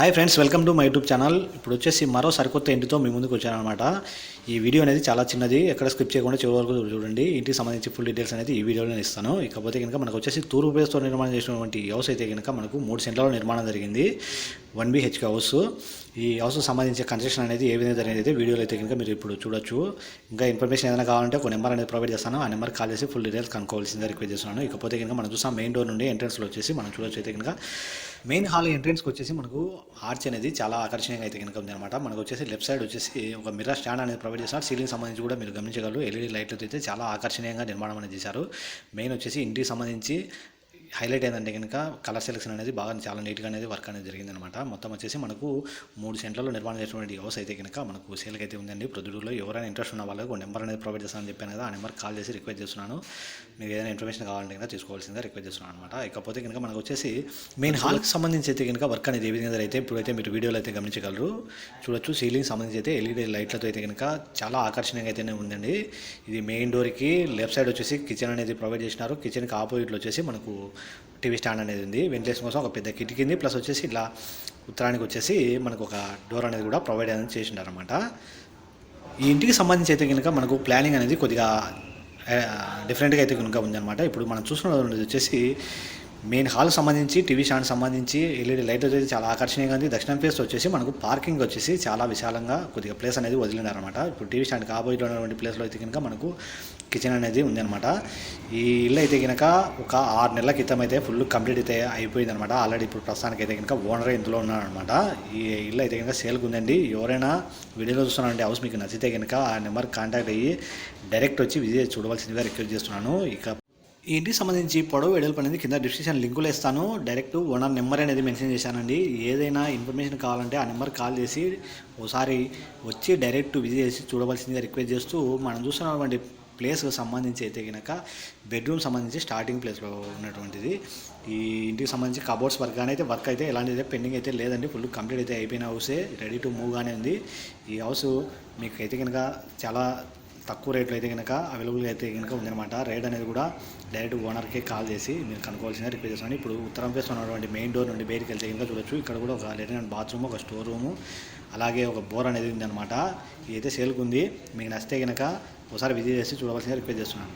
Hi friends welcome to my YouTube channel ఇప్పుడు వచ్చేసి మరో సరికొత్త ఇంటితో మీ ముందుకు వచ్చానమాట ఈ వీడియో అనేది చాలా చిన్నది ఎక్కడ స్కిప్ చేయకుండా చివరి వరకు చూడండి. ఇంటికి సంబంధించి ఫుల్ డీటెయిల్స్ అనేది ఈ వీడియోలో నేను ఇస్తాను. ఇకపోతే కనుక మనకు వచ్చేసి తూర్పు బేస్తో నిర్మాణం చేసినటువంటి హౌస్ అయితే కనుక మనకు మూడు సెంట్లలో నిర్మాణం జరిగింది. వన్ బిహెచ్కే హౌస్ ఈ హౌస్ సంబంధించిన కన్స్ట్రక్షన్ అనేది ఏ విధంగా జరిగింది అయితే వీడియోలో అయితే కనుక మీరు ఇప్పుడు చూడొచ్చు. ఇంకా ఇన్ఫర్మేషన్ ఏదైనా కావాలంటే ఒక నెంబర్ అనేది ప్రొవైడ్ చేస్తాను. ఆ నెంబర్ కాల్ చేసి ఫుల్ డీటెయిల్స్ కనుక్కోవాల్సిందే రిక్వెస్ట్ చేస్తున్నాను. ఇకపోతే కనుక మనం చూసాం మెయిన్ డోర్ నుండి ఎంట్రన్స్లో వచ్చేసి మనం చూడొచ్చు అయితే కనుక. మెయిన్ హాల్ ఎంట్రన్స్కి వచ్చేసి మనకు ఆర్చ్ అనేది చాలా ఆకర్షణీయంగా అయితే కనుక ఉంది అనమాట మనకు వచ్చేసి లెఫ్ట్ సైడ్ వచ్చేసి ఒక మిర్రర్ స్టాండ్ అనేది ప్రొవైడ్ చేస్తున్నారు. సీలింగ్ సంబంధించి కూడా మీరు గమనించగలరు. ఎల్ఈడి లైట్లతో అయితే చాలా ఆకర్షణీయంగా నిర్మాణం అనేది చేశారు. మెయిన్ వచ్చేసి ఇంటికి సంబంధించి హైలైట్ ఏంటంటే కనుక కలర్ సెలెక్షన్ అనేది బాగా చాలా నీట్గా అనేది వర్క్ అనేది జరిగిందనమాట. మొత్తం వచ్చేసి మనకు మూడు సెంట్లలో నిర్మాణం చేసినటువంటి హౌస్ అయితే కనుక మనకు సేల్కి అయితే ఉందండి. ప్రొద్దుటూరులో ఎవరైనా ఇంట్రెస్ట్ ఉన్న వాళ్ళకి ఒక నెంబర్ అనేది ప్రొవైడ్ చేస్తానని చెప్పాను కదా ఆ నెంబర్ కాల్ చేసి రిక్వెస్ట్ చేస్తున్నాను. మీకు ఏదైనా ఇన్ఫర్మేషన్ కావాలంటే కనుక తీసుకోవాల్సిందే రిక్వెస్ట్ చేస్తున్నాను అనమాట ఇకపోతే కనుక మనకు వచ్చేసి మెయిన్ హాల్కి సంబంధించి అయితే కనుక వర్క్ అనేది ఏ విధంగా అయితే ఇప్పుడైతే మీరు వీడియోలో అయితే గమనించగలరు చూడొచ్చు. సీలింగ్ సంబంధించి అయితే ఎల్ఈడి లైట్లతో అయితే కనుక చాలా ఆకర్షణీయంగా అయితేనే ఉందండి. ఇది మెయిన్ డోర్కి లెఫ్ట్ సైడ్ వచ్చేసి కిచెన్ అనేది ప్రొవైడ్ చేసినారు. కిచెన్కి ఆపోజిట్లో వచ్చేసి మనకు టీవీ స్టాండ్ అనేది ఉంది. వెంటిలేషన్ కోసం ఒక పెద్ద కిటికీ ఉంది. ప్లస్ వచ్చేసి ఇట్లా ఉత్తరానికి వచ్చేసి మనకు ఒక డోర్ అనేది కూడా ప్రొవైడ్ అనేది చేసిండారు అనమాట ఈ ఇంటికి సంబంధించి అయితే కనుక మనకు ప్లానింగ్ అనేది కొద్దిగా డిఫరెంట్గా అయితే కనుక ఉందన్నమాట. ఇప్పుడు మనం చూస్తున్నది వచ్చేసి మెయిన్ హాల్ సంబంధించి టీవీ స్టాండ్ సంబంధించి ఎల్ఈడి లైట్ వచ్చేసి చాలా ఆకర్షణీయంగా ఉంది. దక్షిణం ఫేస్ వచ్చేసి మనకు పార్కింగ్ వచ్చేసి చాలా విశాలంగా కొద్దిగా ప్లేస్ అనేది వదిలినారనమాట ఇప్పుడు టీవీ స్టాండ్ కాబోయే ఉన్నటువంటి ప్లేస్లో అయితే కనుక మనకు కిచెన్ అనేది ఉందన్నమాట ఈ ఇల్లు అయితే కనుక ఒక ఆరు నెలల క్రితం అయితే ఫుల్ కంప్లీట్ అయితే అయిపోయింది అనమాట ఆల్రెడీ ఇప్పుడు ప్రస్తుతానికి అయితే కనుక ఓనర్ ఇందులో ఉన్నారనమాట ఈ ఇల్లు అయితే కనుక సేల్కి ఉందండి ఎవరైనా వీడియోలో చూస్తున్నారంటే హౌస్ మీకు నచ్చితే కనుక ఆ నెంబర్ కాంటాక్ట్ అయ్యి డైరెక్ట్ వచ్చి విజయ్ చూడవలసిందిగా రిక్వెస్ట్ చేస్తున్నాను. ఇక ఈ ఇంటికి సంబంధించి పొడవు వెడల్పు అనేది కింద డిస్క్రిప్షన్ లింకులు ఇస్తాను. డైరెక్ట్ ఓనర్ నెంబర్ అనేది మెన్షన్ చేశానండి. ఏదైనా ఇన్ఫర్మేషన్ కావాలంటే ఆ నెంబర్ కాల్ చేసి ఒకసారి వచ్చి డైరెక్ట్ విజిట్ చేసి చూడవలసిందిగా రిక్వెస్ట్ చేస్తూ మనం చూస్తున్నటువంటి ప్లేస్కి సంబంధించి అయితే కనుక బెడ్రూమ్ సంబంధించి స్టార్టింగ్ ప్లేస్లో ఉన్నటువంటిది. ఈ ఇంటికి సంబంధించి కబోర్డ్స్ వర్క్ కానీ అయితే వర్క్ అయితే ఎలాంటిది పెండింగ్ అయితే లేదండి. ఫుల్ కంప్లీట్ అయితే అయిపోయిన హౌసే రెడీ టు మూవ్గానే ఉంది. ఈ హౌస్ మీకు అయితే కనుక చాలా తక్కువ రేట్లో అయితే కనుక అవైలబుల్ అయితే కనుక ఉందన్నమాట. రేట్ అనేది కూడా డైరెక్ట్ ఓనర్కే కాల్ చేసి మీరు కనుక్కోవాల్సిందే రిపేర్ చేస్తాను ఇప్పుడు ఉత్తరం ఫేస్ ఉన్నటువంటి మెయిన్ డోర్ నుండి బయటికి వెళ్తే కనుక చూడొచ్చు. ఇక్కడ కూడా ఒక లెటర్ బాత్రూమ్ ఒక స్టోర్ రూము అలాగే ఒక బోర్ అనేది ఉందన్నమాట. ఇది అయితే సేల్కు ఉంది మీకు నచ్చితే కనుక ఒకసారి విజిట్ చేసి చూడవలసిందే రిక్వెస్ట్ చేస్తున్నాను.